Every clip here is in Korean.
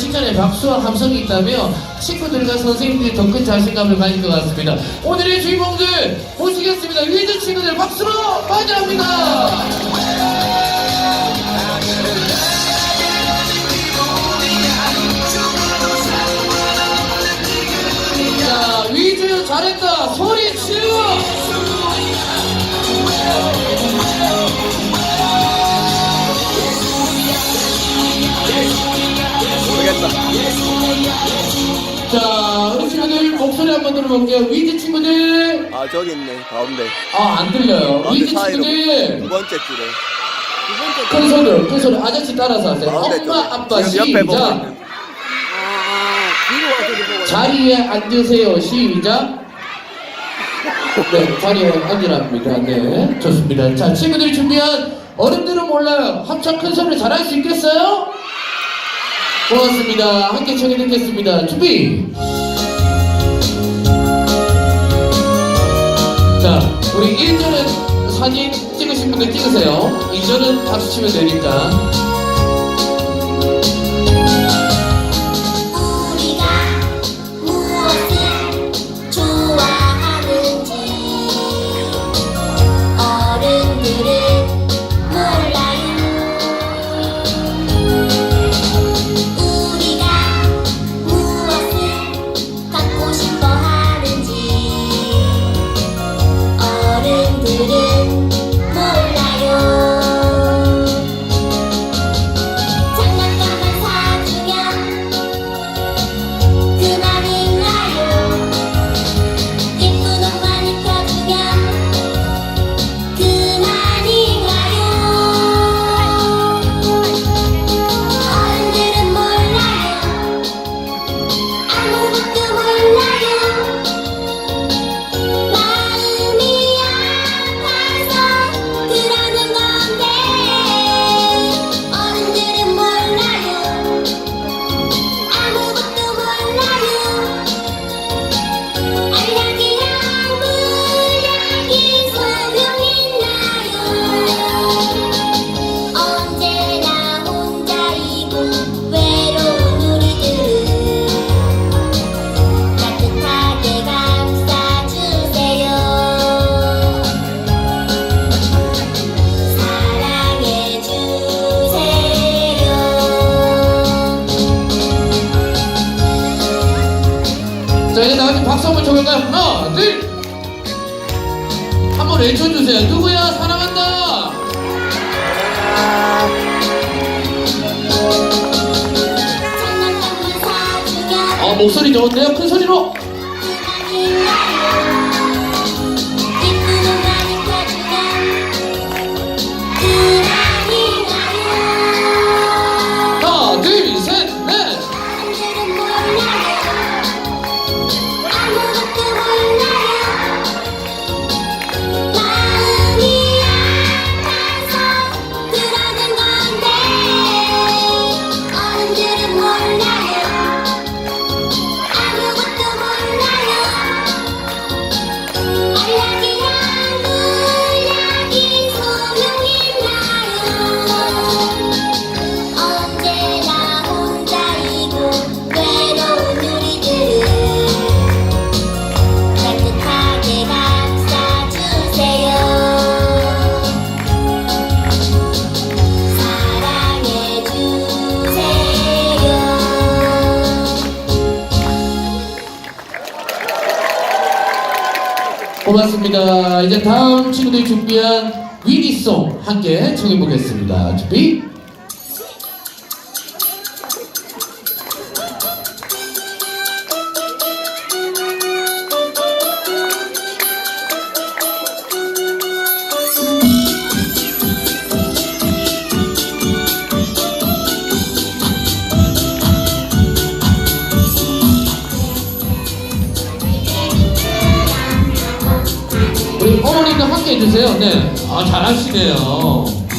칭찬에 박수와 함성이 있다며 친구들과 선생님들이 더 큰 자신감을 가질 것 같습니다. 오늘의 주인공들 모시겠습니다. 위즈 친구들 박수로 환영합니다. 들어볼게요. 위즈 친구들. 아 저기 있네 가운데. 아, 안 들려요. 가운데 위즈 사이로 친구들. 두 번째 줄에. 큰 소리로, 큰 소리. 아저씨 따라서 하세요. 가운데 엄마. 아빠, 지금 옆에 보고 시작. 있는. 자리에 앉으세요. 시작. 네, 자리에 앉으랍니다. 네, 좋습니다. 자, 친구들이 준비한 어른들은 몰라요. 합창 큰 소리 잘할 수 있겠어요? 고맙습니다. 함께 청해 듣겠습니다. 준비. 자, 우리 1절은 사진 찍으신 분들 찍으세요. 2절은 박수 치면 되니까. 하나, 둘! 한번 외쳐주세요. 누구야? 사랑한다! 어, 목소리 좋은데요? 큰 소리로! 고맙습니다. 이제 다음 친구들이 준비한 위기송 함께 청해보겠습니다. 준비? 해주세요. 네. 아, 잘하시네요.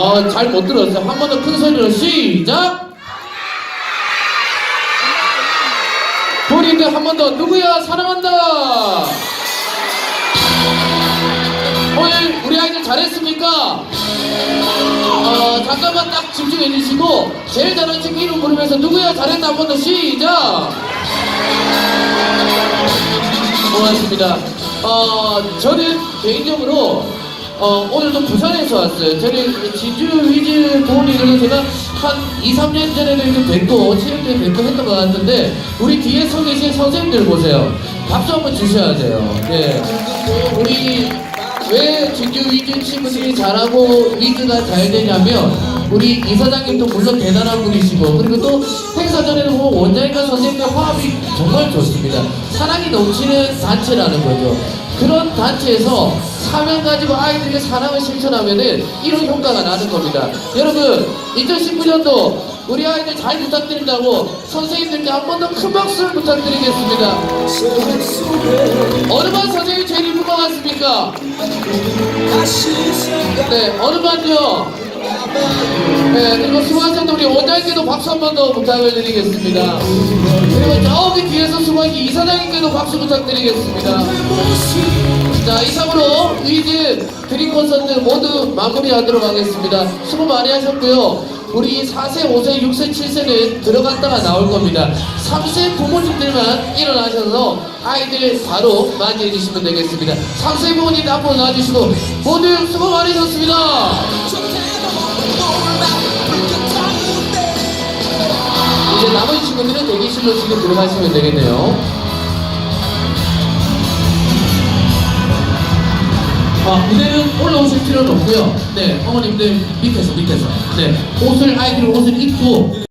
어, 잘못 들었어요. 한 번 더 큰 소리로 시작! 도리들 한 번 더 누구야 사랑한다! 오늘 우리 아이들 잘했습니까? 어, 잠깐만 딱 집중해 주시고 제일 잘한 친구 이름 부르면서 누구야 잘했나 한번 더 시작! 고맙습니다. 어, 저는 개인적으로 어, 오늘도 부산에서 왔어요. 저는 진주 위즈 부모님들도 제가 한 2, 3년 전에도 이렇게 뵙고 체육대회 뵙고 했던 것 같은데 우리 뒤에 서 계신 선생님들 보세요. 박수 한번 주셔야 돼요. 네. 우리 왜 진주 위즈 친구들이 잘하고 위즈가 잘 되냐면 우리 이사장님도 물론 대단한 분이시고 그리고 또 행사 전에는 보면 원장님과 선생님의 화합이 정말 좋습니다. 사랑이 넘치는 단체라는 거죠. 그런 단체에서 사명 가지고 아이들에게 사랑을 실천하면은 이런 효과가 나는 겁니다. 여러분 2019년도 우리 아이들 잘 부탁드린다고 선생님들께 한 번 더 큰 박수를 부탁드리겠습니다. 어느 반 선생님이 제일 이쁜 것 같습니까? 네, 어느 반요? 네, 그리고 우리 원장님께도 박수 한 번 더 부탁을 드리겠습니다. 그리고 저기 뒤에서 수고하신 이사장님께도 박수 부탁드리겠습니다. 자, 이상으로 위즈 드림 콘서트 모두 마무리하도록 하겠습니다. 수고 많이 하셨고요. 우리 4세, 5세, 6세, 7세는 들어갔다가 나올 겁니다. 3세 부모님들만 일어나셔서 아이들 바로 맞이해 주시면 되겠습니다. 3세 부모님 앞으로 나와주시고 모두 수고 많으셨습니다. 친구들은 대기실로 지금 들어가시면 되겠네요. 아, 무대는 올라오실 필요는 없고요. 네, 어머님들 밑에서 밑에서. 네, 옷을 아이들 옷을 입고